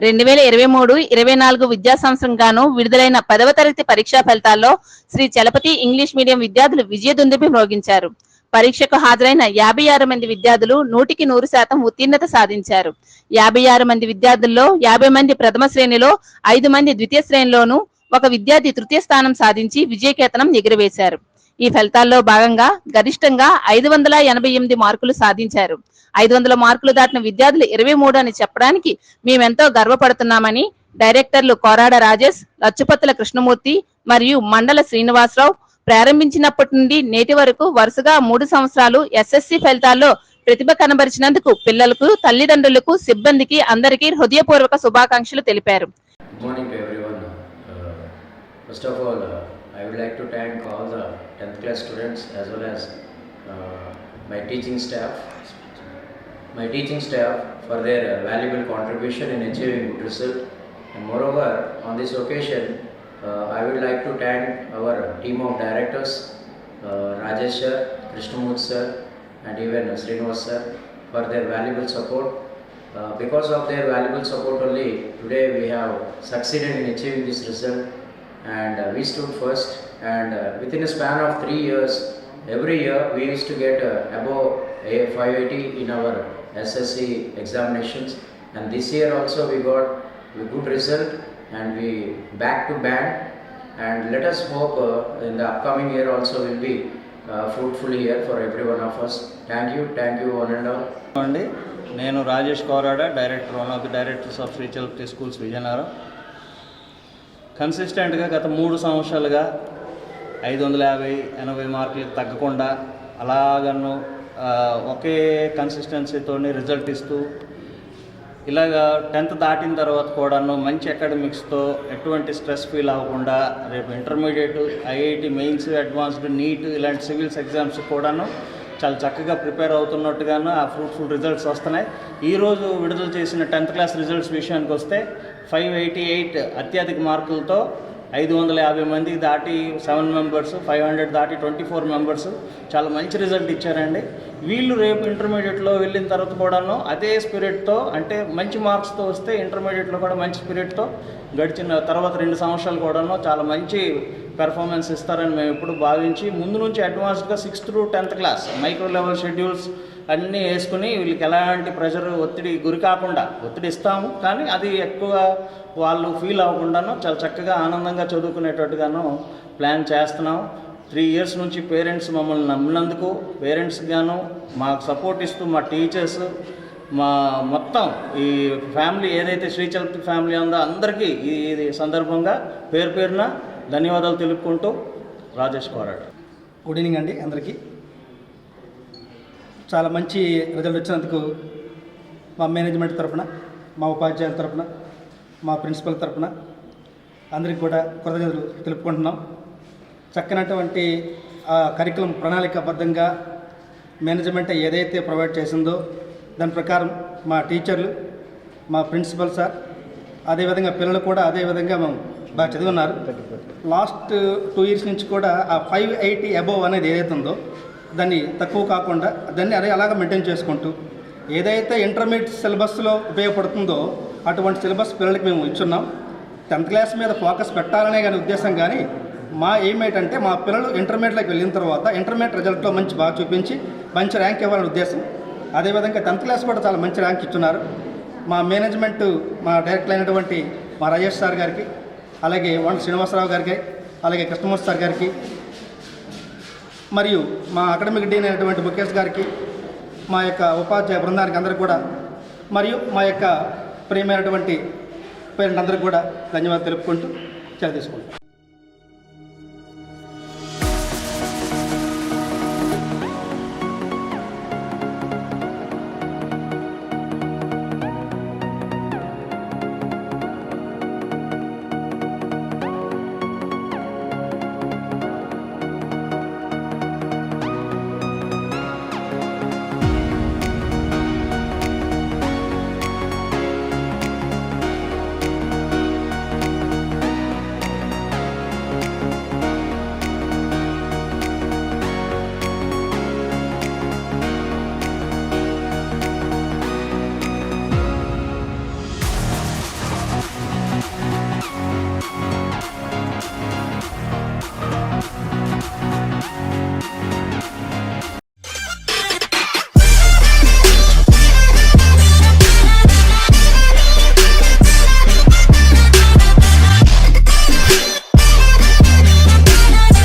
రెండు వేల ఇరవై మూడు ఇరవై నాలుగు విద్యా సంవత్సరం గాను విడుదలైన పదవ తరగతి పరీక్షా ఫలితాల్లో శ్రీ చలపతి ఇంగ్లీష్ మీడియం విద్యార్థులు విజయదుందుబి మ్రోగించారు. పరీక్షకు హాజరైన యాభై ఆరు మంది విద్యార్థులు నూటికి నూరు శాతం ఉత్తీర్ణత సాధించారు. యాభై ఆరు మంది విద్యార్థుల్లో యాభై మంది ప్రథమ శ్రేణిలో ఐదు మంది ద్వితీయ శ్రేణిలోను ఒక విద్యార్థి తృతీయ స్థానం సాధించి విజయకేతనం ఎగురవేశారు. ఈ ఫలితాల్లో భాగంగా గరిష్టంగా ఐదు వందల ఎనభై ఎనిమిది మార్కులు సాధించారు. ఐదు వందల మార్కులు దాటిన విద్యార్థులు ఇరవై మూడు అని చెప్పడానికి మేమెంతో గర్వపడుతున్నామని డైరెక్టర్లు కోరాడ రాజేష్ లచ్చుపత్తుల కృష్ణమూర్తి మరియు మండల శ్రీనివాసరావు ప్రారంభించినప్పటి నుండి నేటి వరకు వరుసగా మూడు సంవత్సరాలు ఎస్ఎస్సి ఫలితాల్లో ప్రతిభ కనబరిచినందుకు పిల్లలకు తల్లిదండ్రులకు సిబ్బందికి అందరికీ హృదయపూర్వక శుభాకాంక్షలు తెలిపారు. First of all, uh, I would like to thank all the 10th class students as well as uh, my teaching staff, my teaching staff for their uh, valuable contribution in achieving good result. And moreover, on this occasion, uh, I would like to thank our team of directors, uh, Rajesh sir, Krishnamurthy sir, and even uh, Srinivas sir for their valuable support. Uh, because of their valuable support only, today we have succeeded in achieving this result and uh, we stood first and uh, within a span of three years, every year we used to get uh, above a 580 in our SSC examinations and this year also we got a good result and we back to back and let us hope uh, in the upcoming year also will be uh, fruitful year for every one of us. Thank you, thank you one and all. అండి నేను Rajesh Korada director one of the directors of Sri Chalapathi schools Vizianagaram కన్సిస్టెంట్గా గత మూడు సంవత్సరాలుగా ఐదు వందల యాభై ఎనభై మార్కులకు తగ్గకుండా అలాగను ఒకే కన్సిస్టెన్సీతో రిజల్ట్ ఇస్తూ ఇలాగా టెన్త్ దాటిన తర్వాత కూడాను మంచి అకాడమిక్స్తో ఎటువంటి స్ట్రెస్ ఫీల్ అవ్వకుండా రేపు intermediate IIT mains advanced NEET ఇలాంటి సివిల్స్ ఎగ్జామ్స్ కూడాను చాలా చక్కగా ప్రిపేర్ అవుతున్నట్టుగాను ఆ ఫ్రూట్ఫుల్ రిజల్ట్స్ వస్తున్నాయి. ఈరోజు విడుదల చేసిన టెన్త్ క్లాస్ రిజల్ట్స్ విషయానికి వస్తే ఫైవ్ ఎయిటీ ఎయిట్ అత్యధిక మార్కులతో ఐదు వందల యాభై మందికి దాటి సెవెన్ మెంబర్స్ ఫైవ్ హండ్రెడ్ దాటి ట్వంటీ ఫోర్ మెంబర్స్. చాలా మంచి రిజల్ట్ ఇచ్చారండి. వీళ్ళు రేపు ఇంటర్మీడియట్లో వెళ్ళిన తర్వాత కూడాను అదే స్పిరిట్తో అంటే మంచి మార్క్స్తో వస్తే ఇంటర్మీడియట్లో కూడా మంచి స్పిరిట్తో గడిచిన తర్వాత రెండు సంవత్సరాలు కూడాను చాలా మంచి పెర్ఫార్మెన్స్ ఇస్తారని మేము ఎప్పుడు భావించి ముందు నుంచి అడ్వాన్స్డ్గా sixth to tenth class micro level schedules అన్నీ వేసుకుని వీళ్ళకి ఎలాంటి ప్రెషర్ ఒత్తిడి గురి కాకుండా ఒత్తిడి ఇస్తాము. కానీ అది ఎక్కువ వాళ్ళు ఫీల్ అవ్వకుండాను చాలా చక్కగా ఆనందంగా చదువుకునేటట్టుగాను ప్లాన్ చేస్తున్నాం. త్రీ ఇయర్స్ నుంచి పేరెంట్స్ మమ్మల్ని నమ్మినందుకు పేరెంట్స్ గాను మాకు సపోర్ట్ ఇస్తూ మా టీచర్స్ మా మొత్తం ఈ ఫ్యామిలీ ఏదైతే శ్రీచలపతి ఫ్యామిలీ ఉందో అందరికీ ఈ ఇది సందర్భంగా పేరు పేరున ధన్యవాదాలు తెలుపుకుంటూ రాజేష్ కోరాడు. గుడ్ ఈవినింగ్ అండి అందరికీ. చాలా మంచి రిజల్ట్ వచ్చినందుకు మా మేనేజ్మెంట్ తరఫున మా ఉపాధ్యాయుల తరపున మా ప్రిన్సిపల్ తరఫున అందరికి కూడా కృతజ్ఞతలు తెలుపుకుంటున్నాం. చక్కనటువంటి ఆ కరికులం ప్రణాళికాబద్ధంగా మేనేజ్మెంట్ ఏదైతే ప్రొవైడ్ చేసిందో దాని ప్రకారం మా టీచర్లు మా ప్రిన్సిపల్ సార్ అదేవిధంగా పిల్లలు కూడా అదేవిధంగా మేము బాగా చదివిన్నారు లాస్ట్ టూ ఇయర్స్ నుంచి కూడా ఆ ఫైవ్ ఎయిటీ అబోవ్ అనేది ఏదైతే ఉందో దాన్ని తక్కువ కాకుండా దాన్ని అదే అలాగ మెయింటైన్ చేసుకుంటూ ఏదైతే ఇంటర్మీడియట్ సిలబస్లో ఉపయోగపడుతుందో అటువంటి సిలబస్ పిల్లలకి మేము ఇచ్చున్నాం. టెన్త్ క్లాస్ మీద ఫోకస్ పెట్టాలనే కానీ ఉద్దేశం కానీ మా ఎయిమ్ ఏంటంటే మా పిల్లలు ఇంటర్మీడియట్లోకి వెళ్ళిన తర్వాత ఇంటర్మీడియట్ రిజల్ట్లో మంచి బాగా చూపించి మంచి ర్యాంక్ ఇవ్వాలనే ఉద్దేశం. అదేవిధంగా టెన్త్ క్లాస్ కూడా చాలా మంచి ర్యాంక్ ఇచ్చున్నారు. మా మేనేజ్మెంట్ మా డైరెక్టర్ అయినటువంటి మా రాజేష్ సార్ గారికి అలాగే వన్ శ్రీనివాసరావు గారికి అలాగే కృష్ణమూర్తి సార్ గారికి మరియు మా అకాడమిక్ డీన్ అయినటువంటి ముఖేష్ గారికి మా యొక్క ఉపాధ్యాయ బృందానికి అందరికి కూడా మరియు మా యొక్క ప్రియమైనటువంటి పేరెంట్ అందరికి కూడా ధన్యవాదాలు తెలుపుకుంటూ సెలవు తీసుకుంటాం